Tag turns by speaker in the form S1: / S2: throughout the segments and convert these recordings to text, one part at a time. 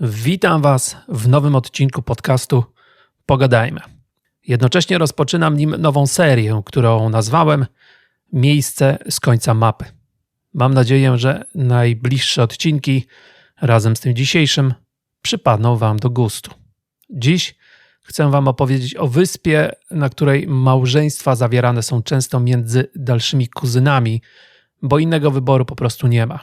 S1: Witam Was w nowym odcinku podcastu Pogadajmy. Jednocześnie rozpoczynam nim nową serię, którą nazwałem Miejsce z końca mapy. Mam nadzieję, że najbliższe odcinki razem z tym dzisiejszym przypadną Wam do gustu. Dziś chcę Wam opowiedzieć o wyspie, na której małżeństwa zawierane są często między dalszymi kuzynami, bo innego wyboru po prostu nie ma.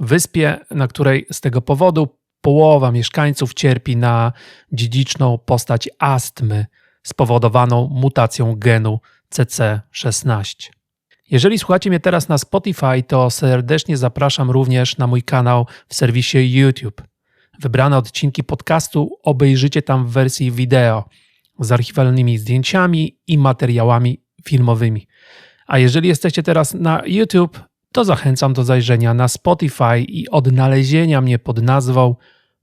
S1: Wyspie, na której z tego powodu połowa mieszkańców cierpi na dziedziczną postać astmy spowodowaną mutacją genu CC16. Jeżeli słuchacie mnie teraz na Spotify, to serdecznie zapraszam również na mój kanał w serwisie YouTube. Wybrane odcinki podcastu obejrzycie tam w wersji wideo z archiwalnymi zdjęciami i materiałami filmowymi. A jeżeli jesteście teraz na YouTube, to zachęcam do zajrzenia na Spotify i odnalezienia mnie pod nazwą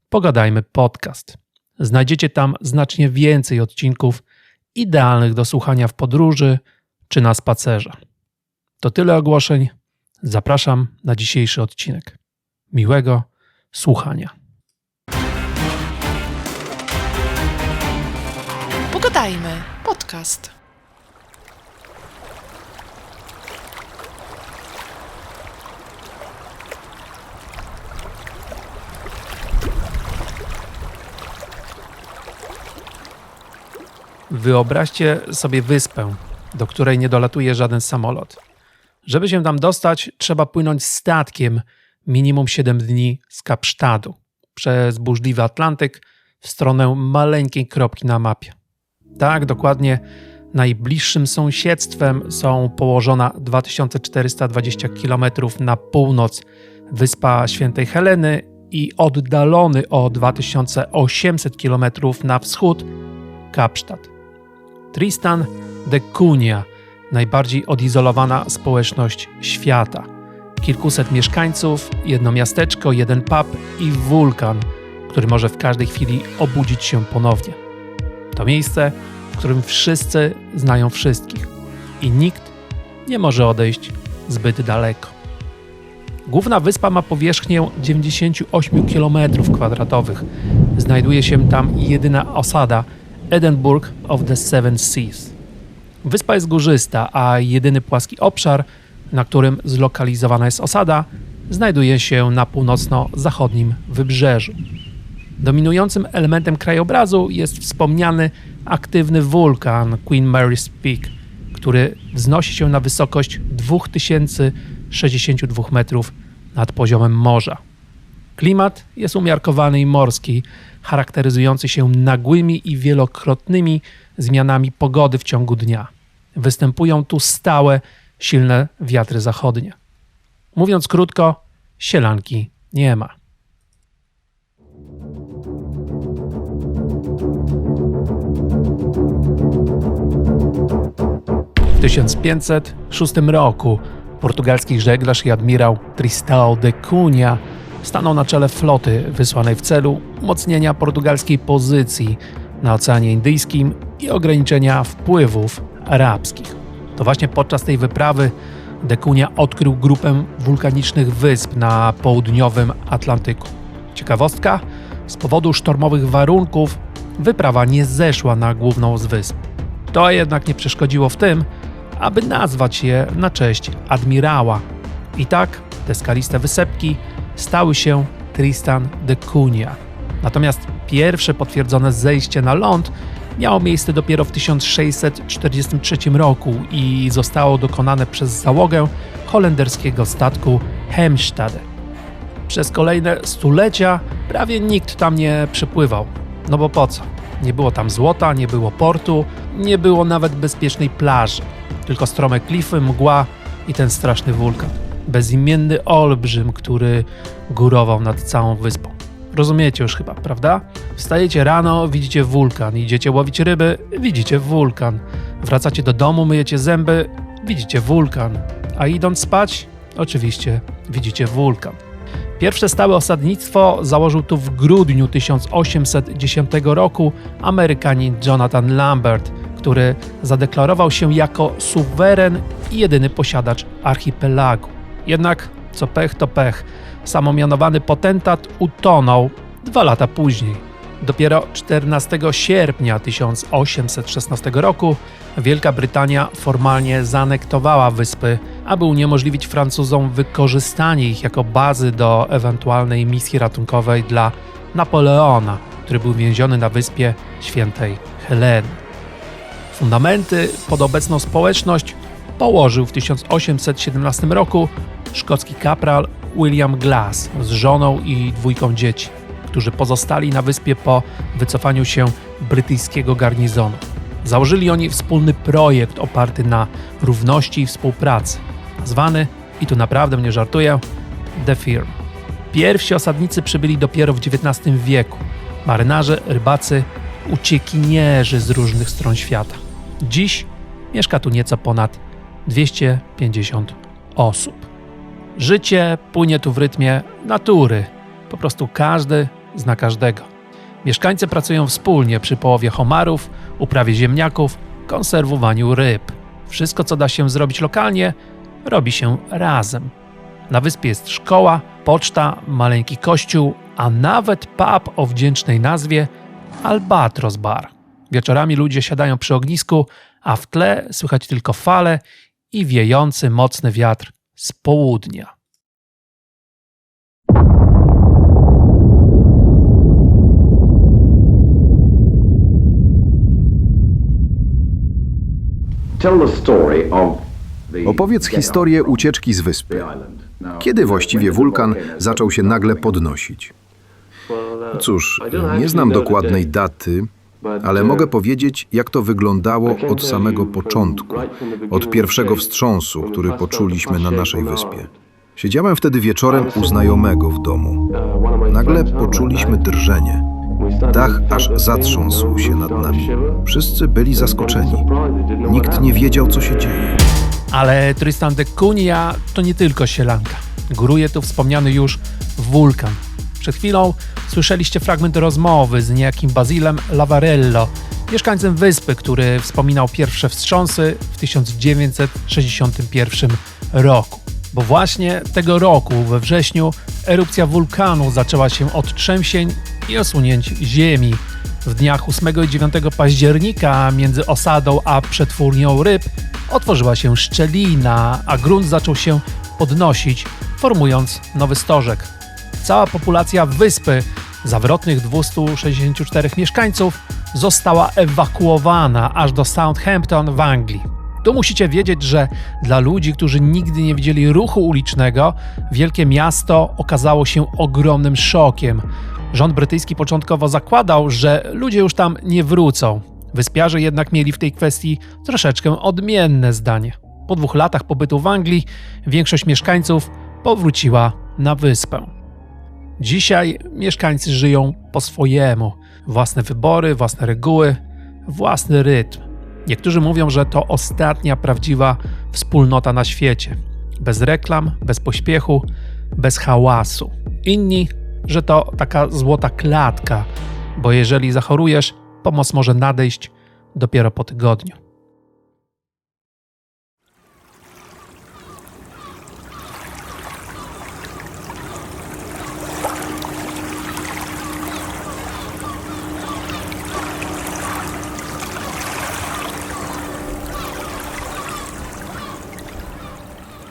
S1: Pogadajmy Podcast. Znajdziecie tam znacznie więcej odcinków idealnych do słuchania w podróży czy na spacerze. To tyle ogłoszeń. Zapraszam na dzisiejszy odcinek. Miłego słuchania.
S2: Pogadajmy podcast.
S1: Wyobraźcie sobie wyspę, do której nie dolatuje żaden samolot. Żeby się tam dostać, trzeba płynąć statkiem minimum 7 dni z Kapsztadu przez burzliwy Atlantyk w stronę maleńkiej kropki na mapie. Tak, dokładnie najbliższym sąsiedztwem są położona 2420 km na północ wyspa Świętej Heleny i oddalony o 2800 km na wschód Kapsztad. Tristan de Cunha, najbardziej odizolowana społeczność świata. Kilkuset mieszkańców, jedno miasteczko, jeden pub i wulkan, który może w każdej chwili obudzić się ponownie. To miejsce, w którym wszyscy znają wszystkich i nikt nie może odejść zbyt daleko. Główna wyspa ma powierzchnię 98 km2. Znajduje się tam jedyna osada – Edinburgh of the Seven Seas. Wyspa jest górzysta, a jedyny płaski obszar, na którym zlokalizowana jest osada, znajduje się na północno-zachodnim wybrzeżu. Dominującym elementem krajobrazu jest wspomniany aktywny wulkan Queen Mary's Peak, który wznosi się na wysokość 2062 metrów nad poziomem morza. Klimat jest umiarkowany i morski, charakteryzujący się nagłymi i wielokrotnymi zmianami pogody w ciągu dnia. Występują tu stałe, silne wiatry zachodnie. Mówiąc krótko, sielanki nie ma. W 1506 roku portugalski żeglarz i admirał Tristão de Cunha stanął na czele floty wysłanej w celu umocnienia portugalskiej pozycji na Oceanie Indyjskim i ograniczenia wpływów arabskich. To właśnie podczas tej wyprawy Dekunia odkrył grupę wulkanicznych wysp na południowym Atlantyku. Ciekawostka, z powodu sztormowych warunków wyprawa nie zeszła na główną z wysp. To jednak nie przeszkodziło w tym, aby nazwać je na cześć admirała. I tak te skaliste wysepki stały się Tristan de Cunha. Natomiast pierwsze potwierdzone zejście na ląd miało miejsce dopiero w 1643 roku i zostało dokonane przez załogę holenderskiego statku Hemstade. Przez kolejne stulecia prawie nikt tam nie przypływał. No bo po co? Nie było tam złota, nie było portu, nie było nawet bezpiecznej plaży. Tylko strome klify, mgła i ten straszny wulkan bezimienny olbrzym, który górował nad całą wyspą. Rozumiecie już chyba, prawda? Wstajecie rano, widzicie wulkan, idziecie łowić ryby, widzicie wulkan. Wracacie do domu, myjecie zęby, widzicie wulkan. A idąc spać, oczywiście widzicie wulkan. Pierwsze stałe osadnictwo założył tu w grudniu 1810 roku Amerykanin Jonathan Lambert, który zadeklarował się jako suweren i jedyny posiadacz archipelagu. Jednak co pech to pech. Samomianowany potentat utonął dwa lata później. Dopiero 14 sierpnia 1816 roku Wielka Brytania formalnie zaanektowała wyspy, aby uniemożliwić Francuzom wykorzystanie ich jako bazy do ewentualnej misji ratunkowej dla Napoleona, który był więziony na wyspie świętej Heleny. Fundamenty pod obecną społeczność położył w 1817 roku szkocki kapral William Glass z żoną i dwójką dzieci, którzy pozostali na wyspie po wycofaniu się brytyjskiego garnizonu. Założyli oni wspólny projekt oparty na równości i współpracy, zwany, i tu naprawdę nie żartuję, The Firm. Pierwsi osadnicy przybyli dopiero w XIX wieku. Marynarze, rybacy, uciekinierzy z różnych stron świata. Dziś mieszka tu nieco ponad 250 osób. Życie płynie tu w rytmie natury. Po prostu każdy zna każdego. Mieszkańcy pracują wspólnie przy połowie homarów, uprawie ziemniaków, konserwowaniu ryb. Wszystko, co da się zrobić lokalnie, robi się razem. Na wyspie jest szkoła, poczta, maleńki kościół, a nawet pub o wdzięcznej nazwie Albatros Bar. Wieczorami ludzie siadają przy ognisku, a w tle słychać tylko fale i wiejący mocny wiatr z południa.
S3: Opowiedz historię ucieczki z wyspy. Kiedy właściwie wulkan zaczął się nagle podnosić? Cóż, nie znam dokładnej daty, ale mogę powiedzieć, jak to wyglądało od samego początku, od pierwszego wstrząsu, który poczuliśmy na naszej wyspie. Siedziałem wtedy wieczorem u znajomego w domu. Nagle poczuliśmy drżenie. Dach aż zatrząsł się nad nami. Wszyscy byli zaskoczeni. Nikt nie wiedział, co się dzieje.
S1: Ale Tristan de Cunha to nie tylko sielanka. Góruje tu wspomniany już wulkan. Przed chwilą słyszeliście fragment rozmowy z niejakim Basilem Lavarello, mieszkańcem wyspy, który wspominał pierwsze wstrząsy w 1961 roku. Bo właśnie tego roku, we wrześniu, erupcja wulkanu zaczęła się od trzęsień i osunięć ziemi. W dniach 8 i 9 października między osadą a przetwórnią ryb otworzyła się szczelina, a grunt zaczął się podnosić, formując nowy stożek. Cała populacja wyspy, zawrotnych 264 mieszkańców, została ewakuowana aż do Southampton w Anglii. Tu musicie wiedzieć, że dla ludzi, którzy nigdy nie widzieli ruchu ulicznego, wielkie miasto okazało się ogromnym szokiem. Rząd brytyjski początkowo zakładał, że ludzie już tam nie wrócą. Wyspiarze jednak mieli w tej kwestii troszeczkę odmienne zdanie. Po dwóch latach pobytu w Anglii większość mieszkańców powróciła na wyspę. Dzisiaj mieszkańcy żyją po swojemu. Własne wybory, własne reguły, własny rytm. Niektórzy mówią, że to ostatnia prawdziwa wspólnota na świecie. Bez reklam, bez pośpiechu, bez hałasu. Inni, że to taka złota klatka, bo jeżeli zachorujesz, pomoc może nadejść dopiero po tygodniu.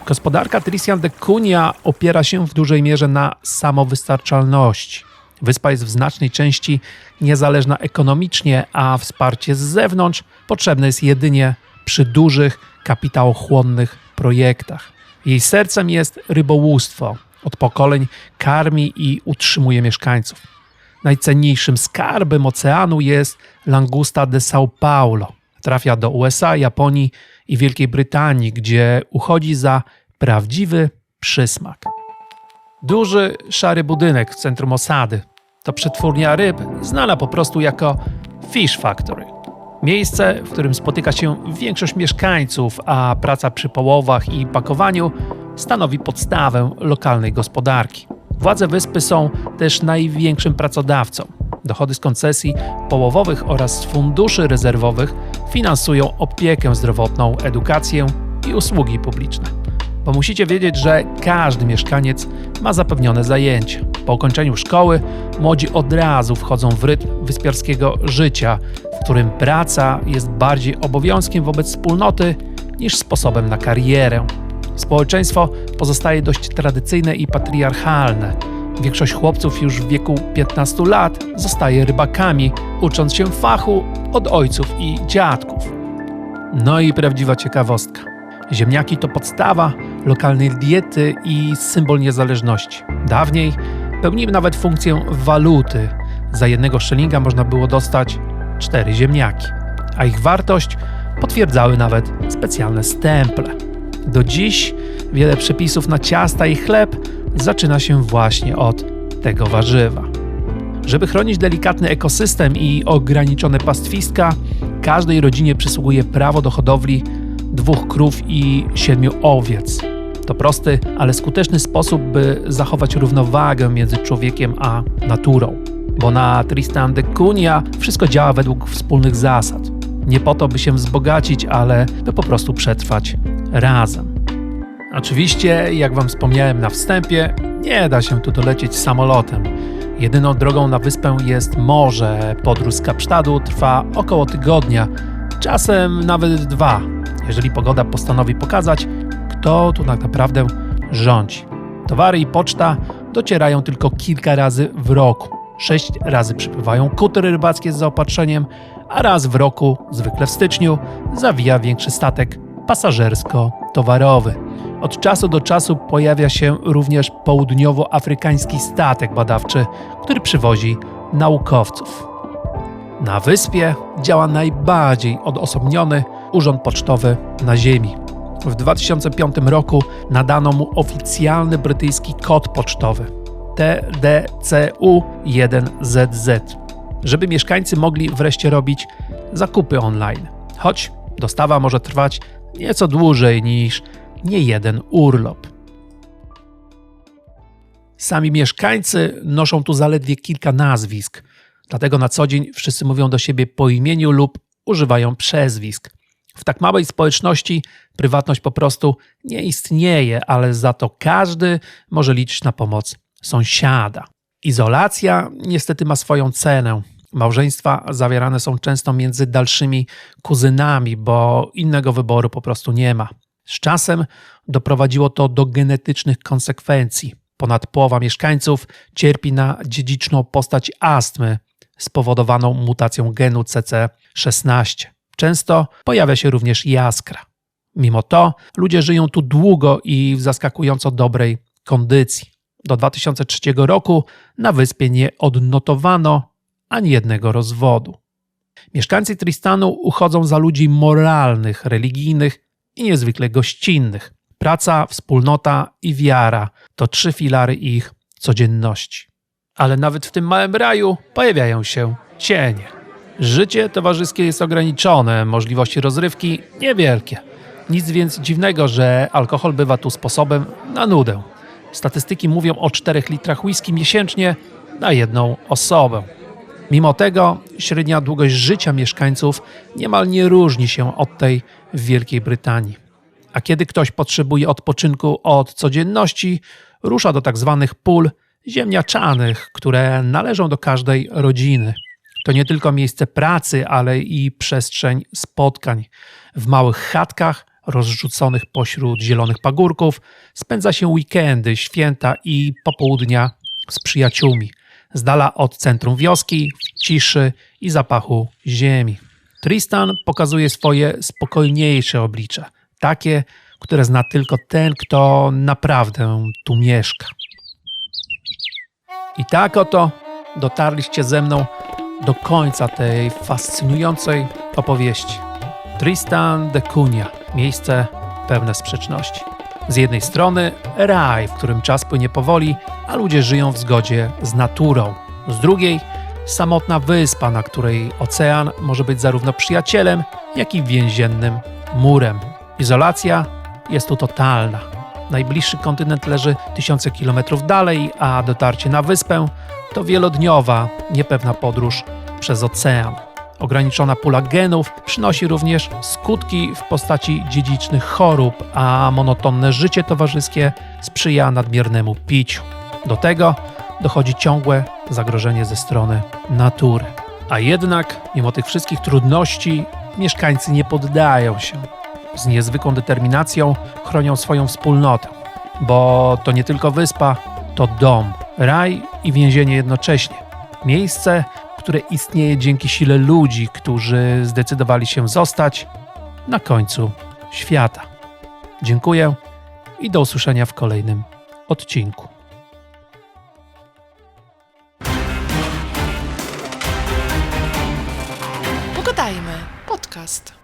S1: Gospodarka Tristian de Cunha opiera się w dużej mierze na samowystarczalności. Wyspa jest w znacznej części niezależna ekonomicznie, a wsparcie z zewnątrz potrzebne jest jedynie przy dużych, kapitałochłonnych projektach. Jej sercem jest rybołówstwo. Od pokoleń karmi i utrzymuje mieszkańców. Najcenniejszym skarbem oceanu jest langusta de São Paulo. Trafia do USA, Japonii i Wielkiej Brytanii, gdzie uchodzi za prawdziwy przysmak. Duży, szary budynek w centrum osady to przetwórnia ryb, znana po prostu jako Fish Factory. Miejsce, w którym spotyka się większość mieszkańców, a praca przy połowach i pakowaniu stanowi podstawę lokalnej gospodarki. Władze wyspy są też największym pracodawcą. Dochody z koncesji połowowych oraz funduszy rezerwowych finansują opiekę zdrowotną, edukację i usługi publiczne. Bo musicie wiedzieć, że każdy mieszkaniec ma zapewnione zajęcia. Po ukończeniu szkoły młodzi od razu wchodzą w rytm wyspiarskiego życia, w którym praca jest bardziej obowiązkiem wobec wspólnoty niż sposobem na karierę. Społeczeństwo pozostaje dość tradycyjne i patriarchalne. Większość chłopców już w wieku 15 lat zostaje rybakami, ucząc się fachu od ojców i dziadków. No i prawdziwa ciekawostka. Ziemniaki to podstawa lokalnej diety i symbol niezależności. Dawniej pełniły nawet funkcję waluty. Za jednego szylinga można było dostać cztery ziemniaki, a ich wartość potwierdzały nawet specjalne stemple. Do dziś wiele przepisów na ciasta i chleb zaczyna się właśnie od tego warzywa. Żeby chronić delikatny ekosystem i ograniczone pastwiska, każdej rodzinie przysługuje prawo do hodowli dwóch krów i siedmiu owiec. To prosty, ale skuteczny sposób, by zachować równowagę między człowiekiem a naturą. Bo na Tristan de Cunha wszystko działa według wspólnych zasad. Nie po to, by się wzbogacić, ale by po prostu przetrwać razem. Oczywiście, jak Wam wspomniałem na wstępie, nie da się tu dolecieć samolotem. Jedyną drogą na wyspę jest morze. Podróż z Kapsztadu trwa około tygodnia, czasem nawet dwa, jeżeli pogoda postanowi pokazać, kto tu tak naprawdę rządzi. Towary i poczta docierają tylko kilka razy w roku. Sześć razy przypływają kutery rybackie z zaopatrzeniem, a raz w roku, zwykle w styczniu, zawija większy statek pasażersko-towarowy. Od czasu do czasu pojawia się również południowoafrykański statek badawczy, który przywozi naukowców. Na wyspie działa najbardziej odosobniony urząd pocztowy na Ziemi. W 2005 roku nadano mu oficjalny brytyjski kod pocztowy TDCU1ZZ, żeby mieszkańcy mogli wreszcie robić zakupy online. Choć dostawa może trwać nieco dłużej niż nie jeden urlop. Sami mieszkańcy noszą tu zaledwie kilka nazwisk, dlatego na co dzień wszyscy mówią do siebie po imieniu lub używają przezwisk. W tak małej społeczności prywatność po prostu nie istnieje, ale za to każdy może liczyć na pomoc sąsiada. Izolacja niestety ma swoją cenę. Małżeństwa zawierane są często między dalszymi kuzynami, bo innego wyboru po prostu nie ma. Z czasem doprowadziło to do genetycznych konsekwencji. Ponad połowa mieszkańców cierpi na dziedziczną postać astmy spowodowaną mutacją genu CC16. Często pojawia się również jaskra. Mimo to ludzie żyją tu długo i w zaskakująco dobrej kondycji. Do 2003 roku na wyspie nie odnotowano ani jednego rozwodu. Mieszkańcy Tristanu uchodzą za ludzi moralnych, religijnych i niezwykle gościnnych. Praca, wspólnota i wiara to trzy filary ich codzienności. Ale nawet w tym małym raju pojawiają się cienie. Życie towarzyskie jest ograniczone, możliwości rozrywki niewielkie. Nic więc dziwnego, że alkohol bywa tu sposobem na nudę. Statystyki mówią o 4 litrach whisky miesięcznie na jedną osobę. Mimo tego średnia długość życia mieszkańców niemal nie różni się od tej w Wielkiej Brytanii. A kiedy ktoś potrzebuje odpoczynku od codzienności, rusza do tak zwanych pól ziemniaczanych, które należą do każdej rodziny. To nie tylko miejsce pracy, ale i przestrzeń spotkań. W małych chatkach rozrzuconych pośród zielonych pagórków spędza się weekendy, święta i popołudnia z przyjaciółmi, z dala od centrum wioski, w ciszy i zapachu ziemi. Tristan pokazuje swoje spokojniejsze oblicze, takie, które zna tylko ten, kto naprawdę tu mieszka. I tak oto dotarliście ze mną do końca tej fascynującej opowieści. Tristan de Cunha, miejsce pełne sprzeczności. Z jednej strony raj, w którym czas płynie powoli, a ludzie żyją w zgodzie z naturą. Z drugiej samotna wyspa, na której ocean może być zarówno przyjacielem, jak i więziennym murem. Izolacja jest tu totalna. Najbliższy kontynent leży tysiące kilometrów dalej, a dotarcie na wyspę to wielodniowa, niepewna podróż przez ocean. Ograniczona pula genów przynosi również skutki w postaci dziedzicznych chorób, a monotonne życie towarzyskie sprzyja nadmiernemu piciu. Do tego dochodzi ciągłe zagrożenie ze strony natury. A jednak, mimo tych wszystkich trudności, mieszkańcy nie poddają się. Z niezwykłą determinacją chronią swoją wspólnotę, bo to nie tylko wyspa, to dom, raj i więzienie jednocześnie. Miejsce, które istnieje dzięki sile ludzi, którzy zdecydowali się zostać na końcu świata. Dziękuję i do usłyszenia w kolejnym odcinku.
S2: Pogadajmy. Podcast.